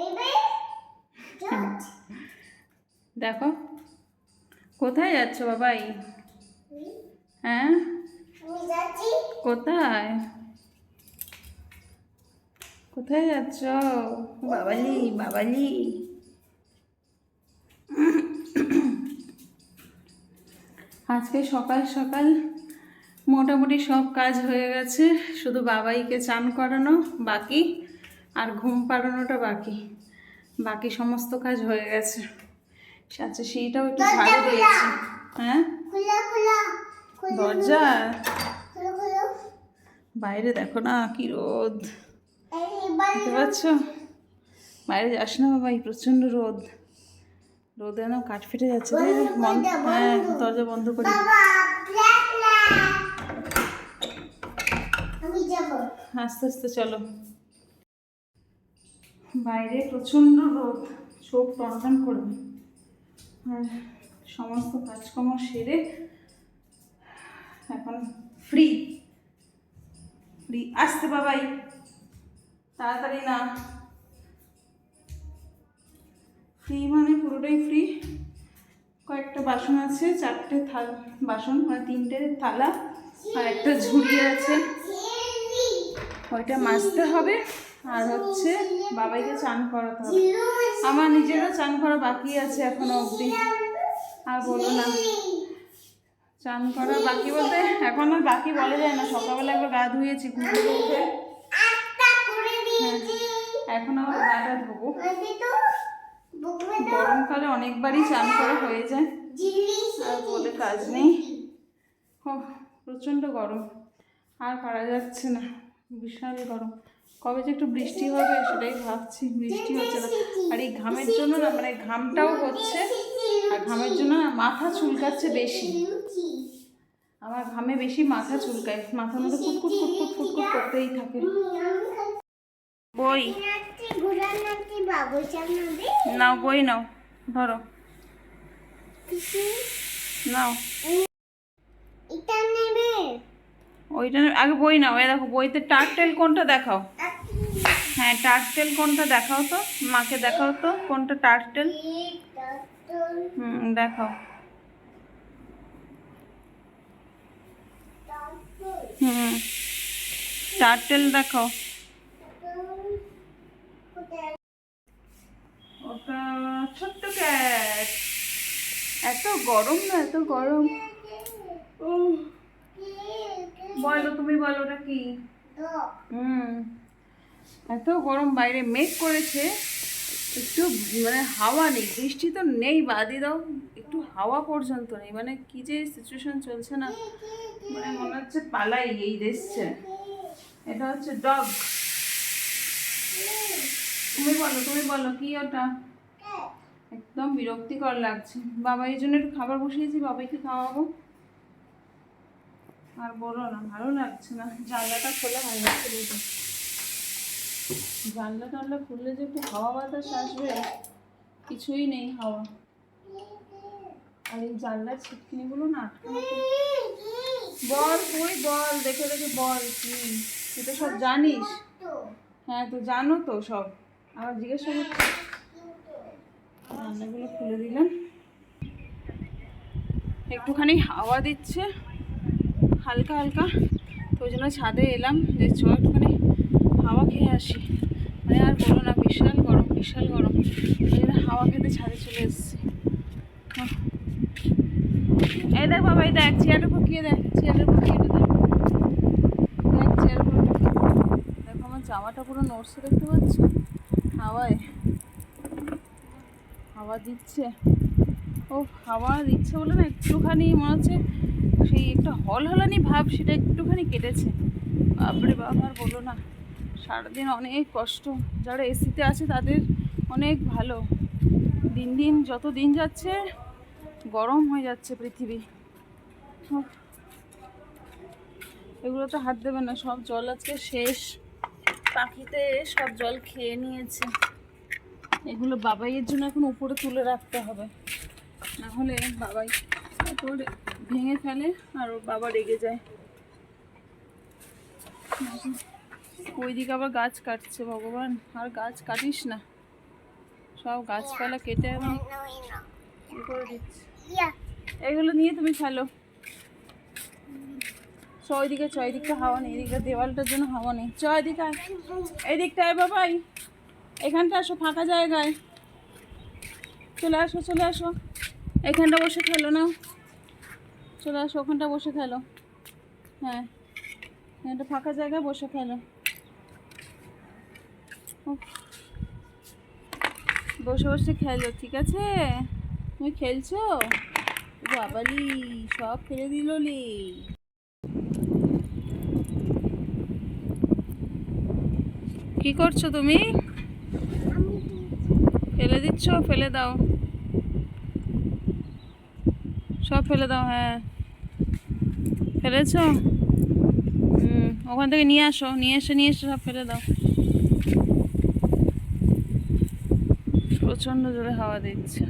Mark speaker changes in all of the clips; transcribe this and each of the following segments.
Speaker 1: দেখো কোথায় যাচ্ছ বাবাই? হ্যাঁ? কোথায়? কোথায় যাচ্ছ? বাবালি বাবালি। আজকে সকাল সকাল মোটামুটি সব কাজ হয়ে গেছে। শুধু বাবাইকে চান করানো বাকি ঘুম পাড়ানোটা বাকি। বাকি সমস্ত কাজ হয়ে গেছে। আচ্ছা সেইটাও একটু ভালো দিয়েছি। হ্যাঁ? দরজা? বাইরে দেখো না কি রোদ। বুঝতে পারছ বাইরে যাস না বাবা এই প্রচণ্ড রোদ। রোদে না কাঠ ফেটে যাচ্ছে? হ্যাঁ দরজা বন্ধ করি আস্তে আস্তে চলো। বাইরে প্রচণ্ড রোদ, চোখ টনটন করবে আর সমস্ত কাজকর্ম সেরে এখন ফ্রি ফ্রি আসতে বাবাই তাড়াতাড়ি না। ফ্রি মানে পুরোটাই ফ্রি কয়েকটা বাসন আছে, চারটে থাল, বাসন মানে তিনটে থালা, আর একটা ঝুড়ি আছে। ওইটা মাজতে হবে। আর হচ্ছে বাবাইকে চান করাতে হবে। আমার নিজেরও চান করা বাকি আছে এখনও অবধি। আর বলো না। চান করা বাকি বলতে এখন আর বাকি বলা যায় না। সকালবেলা একবার গা ধুয়েছি ঘুম থেকে উঠে। হ্যাঁ, এখন আবার গাটা ধোবো। গরমকালে অনেকবারই চান করা হয়ে যায়। আর বলে কাজ নেই। ও প্রচণ্ড গরম। আর পারা যাচ্ছে না। বিশাল গরম। কবে যে একটু বৃষ্টি হবে সেটাই ভাবছি বৃষ্টি হচ্ছে না। আর এই ঘামের জন্য না মানে ঘামটাও হচ্ছে আর ঘামের জন্য না মাথা চুলকাচ্ছে বেশি। আমার ঘামে বেশি মাথা চুলকায় মাথার মধ্যে ফুটকুট ফুটকুট ফুটকুট করতেই থাকে। বই। নাও বই নাও ধরো। নাও। ওইটা আগে বই নাও এ দেখো বইতে টার্টেল কোনটা দেখাও। হ্যাঁ টার্টেল কোনটা দেখাও তো? মাকে দেখাও তো কোনটা টার্টেল হুম দেখাও। হুম টার্টেল দেখাও। ওটা ছোট্ট ক্যাট এত গরম না এত গরম। বলো তুমি বলো ওটা কি? হুম। এত গরম বাইরে মেঘ করেছে। একটু মানে হাওয়া নেই, বৃষ্টি তো নেই, বাদই দাও। একটু হাওয়া পর্যন্ত নেই মানে কি যে সিচুয়েশন চলছে না। মানে মনে হচ্ছে পালাই এই দেশছে এটা হচ্ছে ডগ তুমি বলো তুমি বলো, কি ওটা? একদম বিরক্তিকর লাগছে। বাবা, এই জন্য একটু খাবার বসিয়েছি বাবাইকে খাওয়াবো। আর বলো না, ভালো লাগছে না। জানলাটা খোলা হয়ে যাচ্ছে জানলা টানলা খুললে যে একটু হাওয়া বাতাস আসবে, কিছুই নেই হাওয়া। আর এই জানলার ছিটকিনিগুলো না বল তুই বল? দেখে দেখে বল কি? তুই তো সব জানিস। হ্যাঁ তো জানো তো সব। আবার জিজ্ঞাসা করছি জানলাগুলো খুলে দিলাম। একটুখানি হাওয়া দিচ্ছে, হালকা হালকা। তো ওই জন্য ছাদে এলাম, যে চ একটুখানি হাওয়া খেয়ে আসি। মানে আর বলো না, বিশাল গরম বিশাল গরম। হাওয়া খেতে ছাদে চলে এসেছি। এই দেখ বাবা, এই দেখ, চেয়ারের উপর দেখ, চেয়ারের উপর গিয়ে দেখ। দেখ, চেয়ারের দেখো। আমার জামাটা পুরো নড়ছে দেখতে পাচ্ছ? হাওয়ায়। হাওয়া দিচ্ছে। ও হাওয়া দিচ্ছে বলে না একটুখানি মনে হচ্ছে সেই একটা হল হলানি ভাব, সেটা একটুখানি কেটেছে। বাপরে বাপ, আর বলো না। সারাদিন অনেক কষ্ট। যারা এসিতে আছে তাদের অনেক ভালো। দিন দিন যত দিন যাচ্ছে, গরম হয়ে যাচ্ছে পৃথিবী। উফ। এগুলোতে হাত দেবে না, সব জল আজকে শেষ। পাখিতে সব জল খেয়ে নিয়েছে। এগুলো বাবাইয়ের জন্য এখন উপরে তুলে রাখতে হবে। না হলে বাবাই তারপর ভেঙে ফেলে আর বাবা রেগে যায়। ওইদিকে আবার গাছ কাটছে ভগবান। আর গাছ কাটিস না। সব গাছপালা কেটে. এগুলো নিয়ে তুমি খেলো। চ ওইদিকে, চ এদিকটা হাওয়া নেই। এদিকে দেওয়ালটার জন্য হাওয়া নেই। চ এদিকে। এদিকটায় বাবাই এখানটা আসো, ফাঁকা জায়গায়। চলে আসো চলে আসো। এখানটা বসে খেলো না চলে আসো, ওখানটা বসে খেলো। হ্যাঁ। এখানটা ফাঁকা জায়গায় বসে খেলো। বসে বসে খেলো, ঠিক আছে? তুমি খেলছো? বাবালি, সব ফেলে দিল কি করছ তুমি? ফেলে দিচ্ছ, ফেলে দাও। সব ফেলে দাও হ্যাঁ। ফেলেছ? হুম, ওখান থেকে নিয়ে আসো, নিয়ে এসে নিয়ে এসে, সব ফেলে দাও। প্রচণ্ড জোরে হাওয়া দিচ্ছে।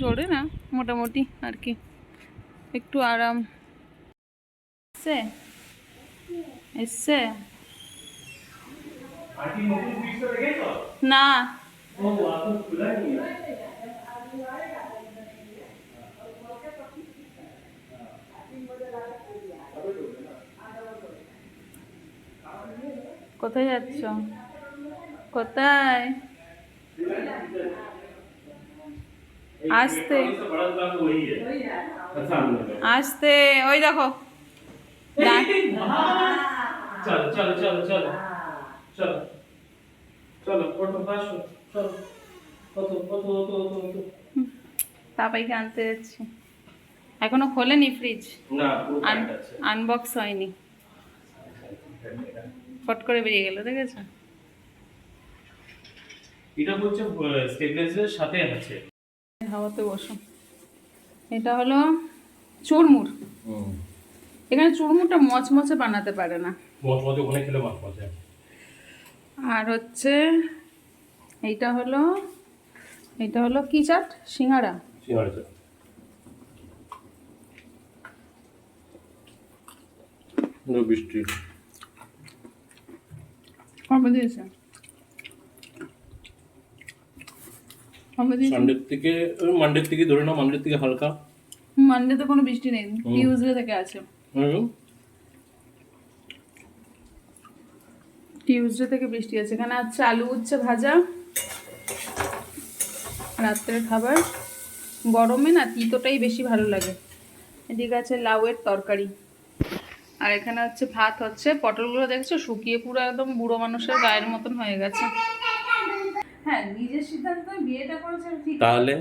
Speaker 1: জোরে না, মোটামুটি আর কি। একটু আরাম। এসছে? এসছে? না। কোথায় যাচ্ছ? কোথায়? আসতে আসতে ওই দেখো ডাক-
Speaker 2: চলো চলো চলো চলো চলো চলো ওঠো আসো চলো কত কত কত কত কত
Speaker 1: আনতে যাচ্ছি এখনও খোলেনি ফ্রিজ
Speaker 2: না
Speaker 1: আনবক্স হয়নি ফট করে বেরিয়ে গেল দেখেছ
Speaker 2: এটা হচ্ছে স্টেবিলাইজারের সাথে আছে
Speaker 1: হাওয়াতে বসো। এটা হলো চুরমুর। এখানে চুরমুরটা মচমচে বানাতে পারে না।
Speaker 2: ওখানে খেলে
Speaker 1: আর হচ্ছে এইটা হলো এটা হলো কি চাট? সিঙ্গারা।
Speaker 2: সিঙ্গাড়া চা বৃষ্টি
Speaker 1: কবে দিয়েছে কবে দিয়েছে
Speaker 2: সানডের থেকে মানডের থেকে ধরে নাও মানডের থেকে হালকা।
Speaker 1: মানডেতে কোনো বৃষ্টি নেই টিউসডে থেকে আছে।
Speaker 2: হুম।
Speaker 1: টিউসডে থেকে বৃষ্টি আছে। এখানে আছে আলু উচ্ছে ভাজা রাত্রের খাবার। গরমে না তিতোটাই বেশি ভালো লাগে। এদিকে আছে লাউয়ের তরকারি। আর এখানে হচ্ছে ভাত হচ্ছে পটলগুলো দেখছ? শুকিয়ে পুরো একদম বুড়ো মানুষের গায়ের মতন হয়ে গেছে। হ্যাঁ নিজের সিদ্ধান্তে বিয়েটা করেছে ঠিক
Speaker 2: তাহলে?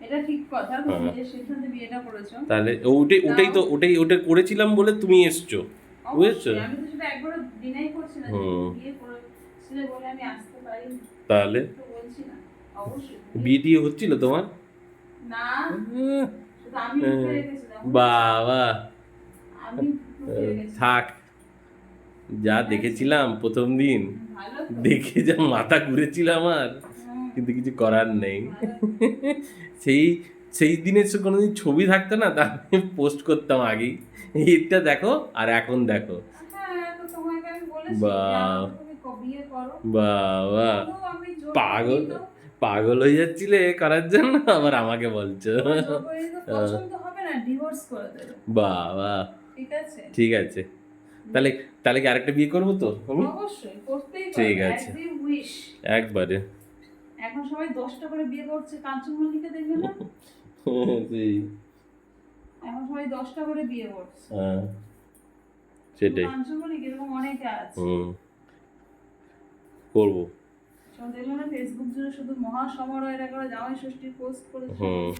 Speaker 1: এটা ঠিক কথা তুমি
Speaker 2: হ্যাঁ।
Speaker 1: নিজের সিদ্ধান্তে বিয়েটা করেছ।
Speaker 2: তাহলে ওটাই ওটাই তো ওটাই ওটা করেছিলাম বলে তুমি এসছো। বুঝেছ?
Speaker 1: আমি তো সেটা একবারও ডিনাই করছি না
Speaker 2: হুম।
Speaker 1: বিয়ে করেছিলে বলে আমি আসতে পারি
Speaker 2: তাহলে?
Speaker 1: বলছি না অবশ্যই।
Speaker 2: বিয়ে টিয়ে হচ্ছিল তোমার?
Speaker 1: না আমি
Speaker 2: বাবা। থাক। যা দেখেছিলাম প্রথম দিন। দেখে যা মাথা ঘুরেছিল আমার কিন্তু কিছু করার নেই সেই সেই দিনের কোনোদিন ছবি থাকতো না তা আমি পোস্ট করতাম আগেই এটা দেখো আর এখন দেখো। বাবা পাগল পাগল হয়ে যাচ্ছিলে করার জন্য আবার আমাকে বলছো। বাবা
Speaker 1: ঠিক আছে?
Speaker 2: তাহলে তাহলে কি আরেকটা বিয়ে করব তো আমি ঠিক আছে। একবারে।
Speaker 1: এখন সবাই দশটা করে বিয়ে করছে কাঞ্চন মল্লিকা দেখবে না?
Speaker 2: সেই
Speaker 1: এখন সবাই দশটা করে বিয়ে করছে।
Speaker 2: হ্যাঁ সেটাই।
Speaker 1: কাঞ্চন মল্লিক এরকম অনেকে আছে।
Speaker 2: হুম। করব।
Speaker 1: সব দেখল না ফেসবুক জুড়ে শুধু মহা সমারোহের একবার জামাই ষষ্ঠীর পোস্ট করেছে?
Speaker 2: হুম।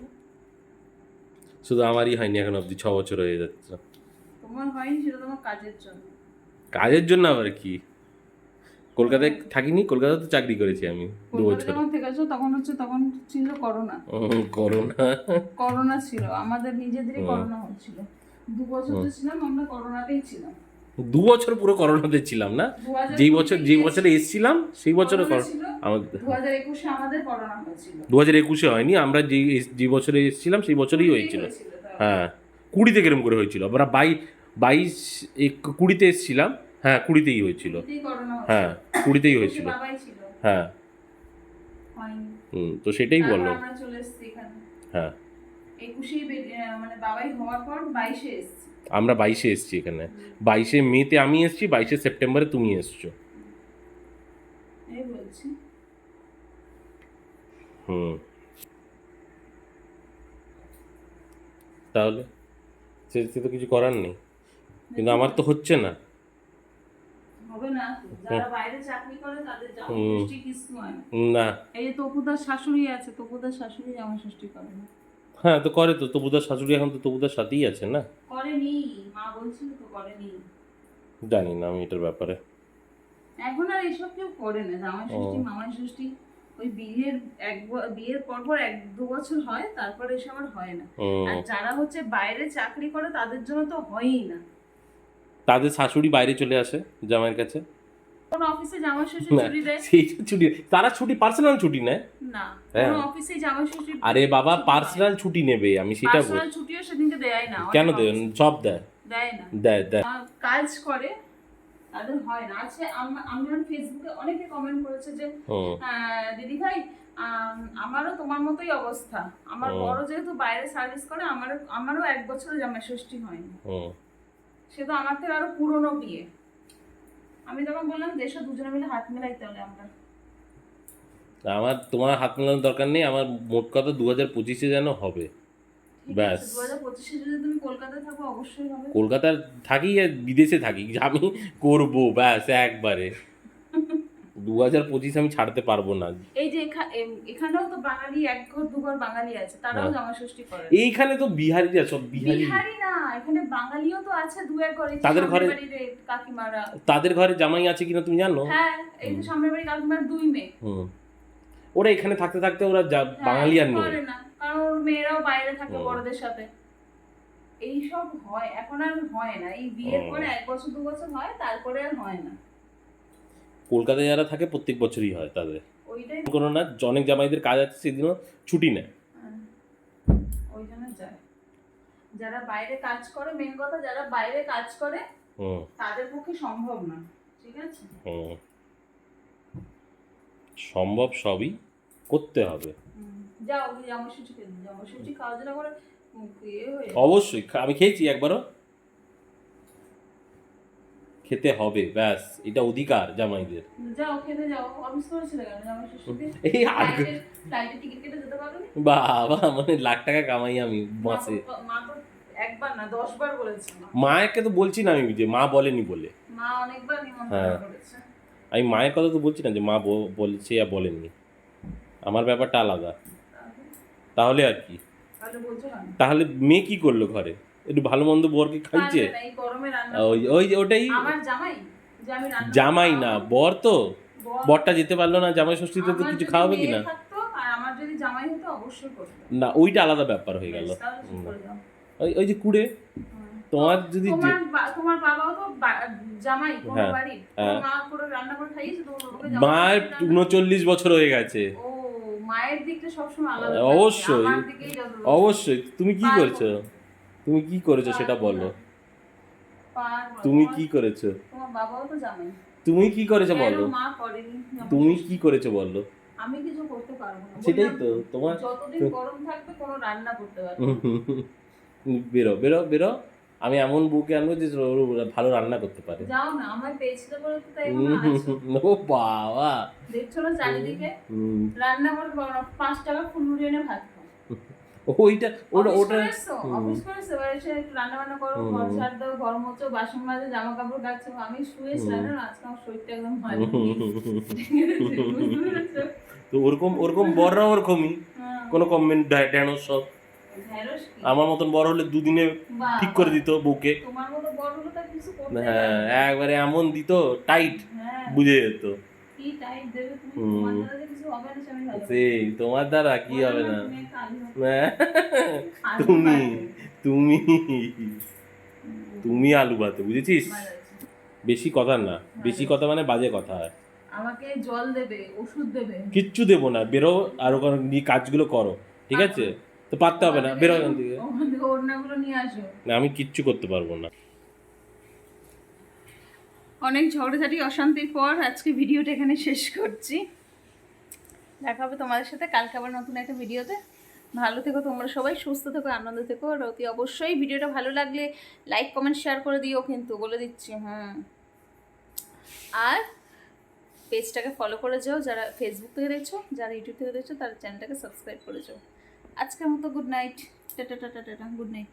Speaker 2: শুধু আমারই হয়নি এখন অবধি ছ বছর হয়ে যাচ্ছে।
Speaker 1: তোমার হয়নি সেটা তোমার কাজের জন্য।
Speaker 2: কাজের জন্য আবার কি? কলকাতায় থাকিনি কলকাতায় তো চাকরি করেছি আমি দু বছর।
Speaker 1: যখন থেকেছো তখন হচ্ছে তখন ছিল করোনা।
Speaker 2: করোনা।
Speaker 1: করোনা ছিল আমাদের নিজেদেরই। করোনা হচ্ছিল। দু বছর তো ছিলাম আমরা করোনাতেই ছিলাম।
Speaker 2: দু বছর পুরো করোনাতে ছিলাম না? যেই বছর যেই বছরে এসেছিলাম সেই বছরে আমাদের
Speaker 1: দু হাজার একুশে
Speaker 2: হয়নি আমরা যেই যে বছরে এসেছিলাম সেই বছরেই হয়েছিল। হ্যাঁ। কুড়িতে কিরম করে হয়েছিল আমরা বাই বাইশ এক- কুড়িতে এসেছিলাম। হ্যাঁ কুড়িতেই হয়েছিল। হ্যাঁ কুড়িতেই হয়েছিল। হ্যাঁ। হুম তো সেটাই বলো
Speaker 1: আমরা চলে এসেছি এখানে।
Speaker 2: হ্যাঁ।
Speaker 1: মানে
Speaker 2: আমরা বাইশে এসছি এখানে। বাইশে মেতে আমি এসছি বাইশে সেপ্টেম্বরে তুমি এসছো। হুম। তাহলে? সে তো কিছু করার নেই। কিন্তু আমার তো হচ্ছে না।
Speaker 1: হবে না। যারা বাইরে চাকরি করে তাদের জামা কিছু হয় না।
Speaker 2: না।
Speaker 1: এই যে তপুদার শাশুড়ি আছে তপুদার শাশুড়ি জামা করে না।
Speaker 2: হ্যাঁ তো করে তো। তবুদার শাশুড়ি এখন তো তবুদার সাথেই আছে না?
Speaker 1: করেনি। মা বলছিল তো করেনি।
Speaker 2: জানি না আমি এটার ব্যাপারে।
Speaker 1: এখন আর এসব কেউ করে না। জামাই ষষ্ঠী মামাই ষষ্ঠী ওই বিয়ের এক বিয়ের পর পর এক দু বছর হয় তারপরে এসব আর হয় না। আর যারা হচ্ছে বাইরে চাকরি করে তাদের জন্য তো হয়ই না।
Speaker 2: তাদের শাশুড়ি বাইরে চলে আসে জামাইয়ের কাছে।
Speaker 1: কোন অফিসে জামাই
Speaker 2: না
Speaker 1: ছুটি দেয়?
Speaker 2: সেই ছুটি তারা ছুটি পার্সোনাল ছুটি নেয়।
Speaker 1: না
Speaker 2: হ্যাঁ।
Speaker 1: কোন অফিসে জামাই ষষ্ঠী
Speaker 2: আরে বাবা পার্সোনাল ছুটি নেবে আমি সেটা বল
Speaker 1: পার্সোনাল ছুটিও সেদিনকে দেয় না
Speaker 2: কেন দেয়? সব দেয়।
Speaker 1: দেয় না।
Speaker 2: দেয় দেয়।
Speaker 1: কাজ করে তাদের হয় না। আছে আমি আমার ফেসবুকে অনেকে কমেন্ট করেছে যে দিদি ভাই আমারও তোমার মতোই অবস্থা। আমার বড় যেহেতু বাইরে সার্ভিস করে আমারও আমারও এক বছর জামাই ষষ্ঠী হয়নি। সে তো আমার থেকে আরও পুরনো বিয়ে। আমি তখন বললাম দেশে দুজনে মিলে হাত মেলাই তাহলে আমরা।
Speaker 2: আমার তোমার হাত মেলানোর দরকার নেই আমার মোট কথা দু হাজার পঁচিশে যেন হবে। ব্যাস।
Speaker 1: দু হাজার পঁচিশে যদি তুমি কলকাতায় থাকো অবশ্যই হবে।
Speaker 2: কলকাতার থাকি আর বিদেশে থাকি আমি করব ব্যাস একবারে। দু হাজার পঁচিশ আমি ছাড়তে পারব না।
Speaker 1: এই যে এখানেও তো বাঙালি এক ঘর দু ঘর বাঙালি আছে তারাও
Speaker 2: হ্যাঁ।
Speaker 1: জামা ষষ্ঠী করে।
Speaker 2: এইখানে তো বিহারিরা সব বিহারি।
Speaker 1: বিহারি না এখানে বাঙালিও তো আছে দু এক ঘরে
Speaker 2: তাদের ঘরে-
Speaker 1: কাকিমারা।
Speaker 2: তাদের ঘরে জামাই আছে কিনা তুমি জানো?
Speaker 1: হ্যাঁ এই সামনের বাড়ির কাকিমার দুই মেয়ে।
Speaker 2: হুম। ওরা এখানে থাকতে থাকতে ওরা
Speaker 1: হ্যাঁ,
Speaker 2: বাঙালি আর নেই।
Speaker 1: কারণ মেয়েরাও বাইরে থাকে বড়দের সাথে। এইসব হয় এখন আর হয় না। এই বিয়ের। পরে এক বছর দু বছর হয় তারপরে আর হয় না।
Speaker 2: কলকাতায় যারা থাকে প্রত্যেক বছরই হয় তাদের। কোনো না অনেক জামাইদের কাজ আছে সেদিনও ছুটি নেয়।
Speaker 1: হ্যাঁ, ওই জন্য যায়। যারা বাইরে কাজ করে মেন কথা যারা বাইরে কাজ করে
Speaker 2: হুম।
Speaker 1: তাদের পক্ষে সম্ভব না ঠিক আছে?
Speaker 2: হুম। সম্ভব সবই করতে হবে।
Speaker 1: যাও ওই জামা খেতে জামা সুচি খাওয়া দাওয়া করে ইয়ে
Speaker 2: অবশ্যই আমি খেয়েছি একবারও। খেতে হবে ব্যাস এটা অধিকার জামাইদের।
Speaker 1: যাও খেতে যাও অফিস করেছিলে কেন জামা ষষ্ঠীতে
Speaker 2: এই আগে
Speaker 1: টিকিট কেটে যেতে পারো
Speaker 2: বাবা মানে লাখ টাকা কামাই আমি মাসে
Speaker 1: মা তো একবার না দশ বার বলেছে
Speaker 2: তো না আমি যে মা বলেনি বলে।
Speaker 1: মা অনেকবার নিমন্ত্রণ
Speaker 2: হ্যাঁ।
Speaker 1: করেছে।
Speaker 2: আমি মায়ের কথা তো বলছি না যে মা ব- বলছে আর বলেননি। আমার ব্যাপারটা আলাদা। তাহলে আর কি।
Speaker 1: তাহলে
Speaker 2: মেয়ে কি করল ঘরে? একটু ভালো মন্দ বরকে খাইছে?
Speaker 1: না,
Speaker 2: ওই ওই ওটাই?
Speaker 1: জামাই
Speaker 2: না বর তো? বরটা যেতে পারল না জামাই ষষ্ঠীতে তো কিছু খাওয়াবে
Speaker 1: হতো অবশ্যই
Speaker 2: না ওইটা আলাদা ব্যাপার হয়ে গেল। ওই ওই যে কুড়ে তোমার যদি
Speaker 1: তোমার বাবাও তো জামাই
Speaker 2: হ্যাঁ, হ্যাঁ।
Speaker 1: মা করে রান্না করে খাইয়েছে তোমার বাবাকে জামাই
Speaker 2: মায়ের উনচল্লিশ বছর হয়ে গেছে।
Speaker 1: মায়ের দিকটা সবসময় আলাদা
Speaker 2: অবশ্যই। অবশ্যই। তুমি কি। করেছ? তুমি কি করেছ সেটা বলো। তুমি কি করেছ? তুমি কি করেছ বলো। তুমি কি করেছ বলো।
Speaker 1: আমি কিছু করতে পারব না।
Speaker 2: সেটাই তো তোমার
Speaker 1: যতদিন গরম থাকবে কোনো রান্না করতে পারব
Speaker 2: বেরো বেরো বেরো। আমি এমন বউকে আনব যে ভালো রান্না করতে পারে।
Speaker 1: যাও না আমার বলে তো তাই।
Speaker 2: ও বাবা।
Speaker 1: দেখছ না চারিদিকে? রান্না করে টাকা ফুলুরি এনে ভাত
Speaker 2: ওইটা ওটা ওটা?
Speaker 1: অফিস করে এসছো, এসে একটু রান্না বান্না করো। ঘর ঝাড় দাও ঘর মোছো বাসন মাজো জামা কাপড় কাচছো আমি
Speaker 2: হুম।
Speaker 1: আজকে আমার শরীরটা একদম ভালো
Speaker 2: তো ওরকম ওরকম বড়রা ওরকমই? কোনো কমেন্ট ঢ্যাঁড়স সব আমার মতন বড় হলে দুদিনে ঠিক করে দিত বউকে।
Speaker 1: করতে
Speaker 2: হ্যাঁ একবারে এমন দিত টাইট
Speaker 1: হ্যাঁ।
Speaker 2: বুঝে যেত।
Speaker 1: কি টাইট দেবে তুমি
Speaker 2: সেই তোমার দ্বারা কি হবে না?
Speaker 1: তুমি
Speaker 2: হ্যাঁ, তুমি তুমি। আলু বুঝেছিস? বেশি কথা না বেশি কথা মানে বাজে কথা।
Speaker 1: আমাকে জল দেবে ওষুধ দেবে।
Speaker 2: কিচ্ছু দেবো না বেরো আর নিয়ে কাজগুলো করো ঠিক আছে? তো পারতে হবে না বেরো
Speaker 1: ওখান থেকে ওড়নাগুলো নিয়ে আসো।
Speaker 2: না আমি কিচ্ছু করতে পারব না।
Speaker 1: অনেক ঝগড়াঝাটি অশান্তির পর আজকে ভিডিওটা এখানে শেষ করছি। দেখা হবে তোমাদের সাথে। কালকে আবার নতুন একটা ভিডিওতে। ভালো থেকো তোমরা সবাই, সুস্থ থেকো, আনন্দ থেকো। আর অতি অবশ্যই ভিডিওটা ভালো লাগলে লাইক কমেন্ট শেয়ার করে দিও কিন্তু, বলে দিচ্ছি, হুম। আর পেজটাকে ফলো করে যাও, যারা ফেসবুক থেকে দেখছ, যারা ইউটিউব থেকে দেখছ, তারা চ্যানেলটাকে সাবস্ক্রাইব করে যাও। আজকের মতো good night tata tata tata good night